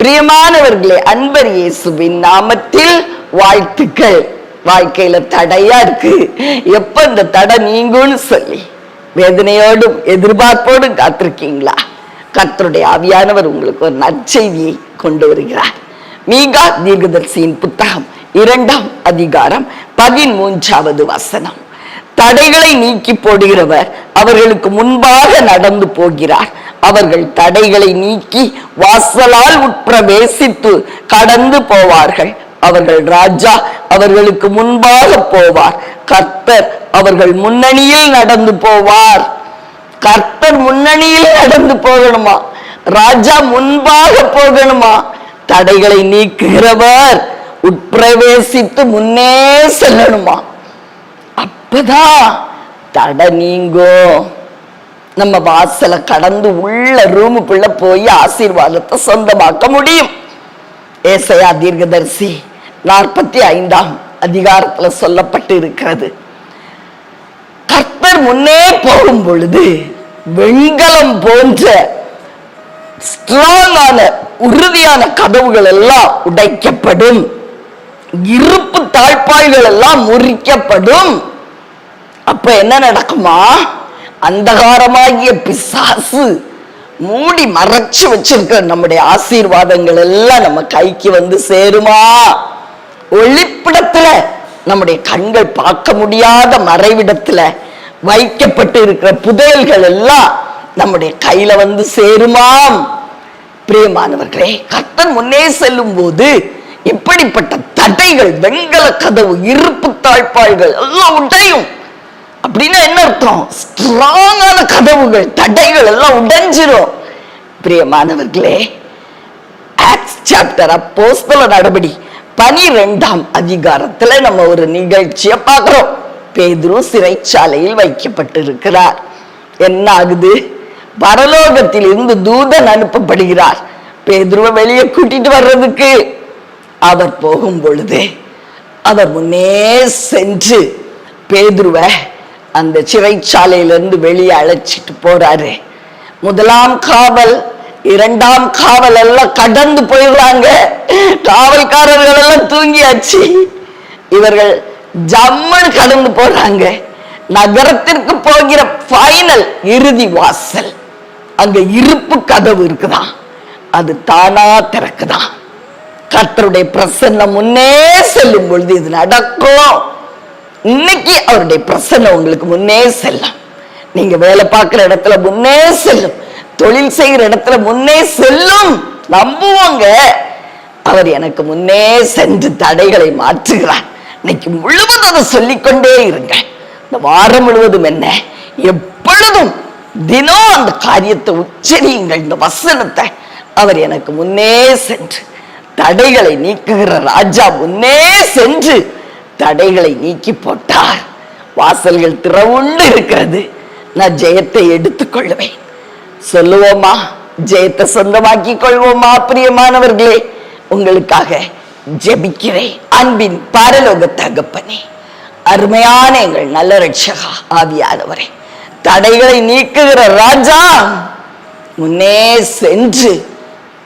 பிரியமானவர்களே அன்பர் இயேசுவின் நாமத்தில் வாழ்த்துக்கள். வாழ்க்கையில தடையா இருக்கு. எப்ப இந்த தடை நீங்கும்னு சொல்லி. வேதனையோடும் எதிர்பார்ப்போடும் காத்திருக்கீங்களா? கத்தருடைய ஆவியானவர் உங்களுக்கு ஒரு நற்செய்தியை கொண்டு வருகிறார். மீகா தீர்க்கதர்சியின் புத்தகம் இரண்டாம் அதிகாரம் பதிமூன்றாவது வசனம். தடைகளை நீக்கி போடுகிறவர் அவர்களுக்கு முன்பாக நடந்து போகிறார். அவர்கள் தடைகளை நீக்கி வாசலால் உட்பிரவேசித்து கடந்து போவார்கள். அவர்கள் ராஜா அவர்களுக்கு முன்பாக போவார். கர்த்தர் அவர்கள் முன்னணியில் நடந்து போவார். கர்த்தர் முன்னணியில் நடந்து போகணுமா? ராஜா முன்பாக போகணுமா? தடைகளை நீக்குகிறவர் உட்பிரவேசித்து முன்னே செல்லணுமா? அப்பதான் தடை நீங்கும் நம்ம வாசலை கடந்து உள்ள ரூமுக்குள்ள போய் ஆசீர்வாதத்தை சொந்தமாக்க முடியும். ஏசையா தீர்க்கதரிசி நாற்பத்தி ஐந்தாம் அதிகாரத்துல சொல்லப்பட்டு இருக்கிறது கர்த்தர் முன்னே போகும் பொழுது வெண்கலம் போன்ற ஸ்ட்ராங்கான உறுதியான கதவுகள் எல்லாம் உடைக்கப்படும். இருப்பு தாழ்பாய்கள் எல்லாம் முறிக்கப்படும். அப்ப என்ன நடக்குமா? அந்தகாரமாகிய பிசாசு மூடி மறைச்சு வச்சிருக்கிற நம்முடைய ஆசீர்வாதங்கள் எல்லாம் நம்ம கைக்கு வந்து சேருமா? ஒளிப்பிடத்துல நம்முடைய கண்கள் பார்க்க முடியாத மறைவிடத்துல வைக்கப்பட்டு இருக்கிற புதையல்கள் எல்லாம் நம்முடைய கையில வந்து சேருமாம். பிரியமானவர்களே கர்த்தர் முன்னே செல்லும் போது இப்படிப்பட்ட தடைகள் வெண்கல கதவு இருப்பு தாழ்பாள்கள் எல்லாம் உடையும் அப்படின்னா என்ன அர்த்தம்? ஸ்ட்ராங்கான கதவுகள் தடைகள் எல்லாம் உடைஞ்சிரும். பிரியமானவர்களே ஆக்ஸ் சாப்டர் அப்போஸ்தல நடபடி பனிரெண்டாம் அதிகாரத்துல நம்ம ஒரு நிகழ்ச்சியை பார்க்கிறோம். பேதுரு சிறைச்சாலையில் வைக்கப்பட்டிருக்கிறார். என்ன ஆகுது? பரலோகத்தில் இருந்து தூதன் அனுப்பப்படுகிறார். பேதுருவை வெளியே கூட்டிட்டு வர்றதுக்கு. அவர் போகும் பொழுது அவர் முன்னே சென்று பேதுருவை அந்த சிறைச்சாலையிலிருந்து வெளியே அழைச்சிட்டு போறாரு. முதலாம் காவல் இரண்டாம் காவல் எல்லாம் கடந்து போயிடுறாங்க. காவல்காரர்கள் எல்லாம் தூங்கியாச்சு. இவர்கள் ஜம்முன்னு கடந்து போறாங்க. நகரத்திற்கு போகிற ஃபைனல் இறுதி வாசல். அங்க இருப்பு கதவு இருக்குதான். அது தானா திறக்குதான். கர்த்தருடைய பிரசன்னம் முன்னே செல்லும் பொழுது இது நடக்கும். இன்னைக்கு அவருடைய பிரசன்னம் உங்களுக்கு முன்னே செல்லும். நீங்க வேலை பார்க்குற இடத்துல முன்னே செல்லும். தொழில் செய்கிற இடத்துல முன்னே செல்லும். நம்புவாங்க. அவர் எனக்கு முன்னே சென்று தடைகளை மாற்றுகிறார். இன்னைக்கு முழுவதும் அதை சொல்லிக்கொண்டே இருங்க. இந்த வாரம் முழுவதும் என்ன? எப்பொழுதும் தினம் அந்த காரியத்தை உச்சரியுங்கள். இந்த வசனத்தை. அவர் எனக்கு முன்னே சென்று தடைகளை நீக்குகிற ராஜா முன்னே சென்று தடைகளை நீக்கி போட்டார். வாசல்கள் திறவுண்டு இருக்கிறது. நான் ஜெயத்தை எடுத்துக்கொள்வேன் சொல்லுவோமா? ஜெயத்தை சொந்தமாக்கி கொள்வோமா பிரியமானவர்களே? உங்களுக்காக ஜெபிக்கிறேன். அன்பின் பாரலோக தகப்பனே அருமையான எங்கள் நல்ல ரட்சகா ஆவியானவரே தடைகளை நீக்குகிற ராஜா முன்னே சென்று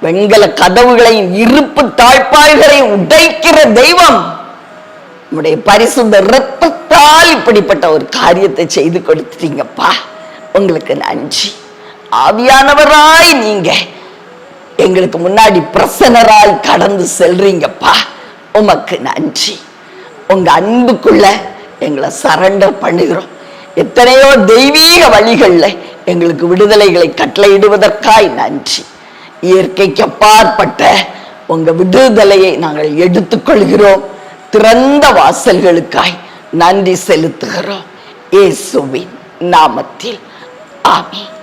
வெண்கல கதவுகளையும் இருப்பு தாழ்பாய்களையும் உடைக்கிற தெய்வம் நம்முடைய பரிசுத்த ரத்தத்தால் இப்படிப்பட்ட ஒரு காரியத்தை செய்து கொடுத்துட்டீங்கப்பா. உங்களுக்கு நன்றி. ஆவியானவராய் நீங்க எங்களுக்கு முன்னாடி பிரசனராய் கடந்து செல்றீங்கப்பா. உமக்கு நன்றி. உங்க அன்புக்குள்ள எங்களை சரண்டர் பண்ணுகிறோம். எத்தனையோ தெய்வீக வழிகள்ல எங்களுக்கு விடுதலைகளை கட்டளையிடுவதற்காய் நன்றி. இயற்கைக்கு அப்பாற்பட்ட உங்க விடுதலையை நாங்கள் எடுத்துக்கொள்கிறோம். திறந்த வாசல்களுக்காய் நன்றி செலுத்துகிறோம். இயேசுவின் நாமத்தில். ஆமென்.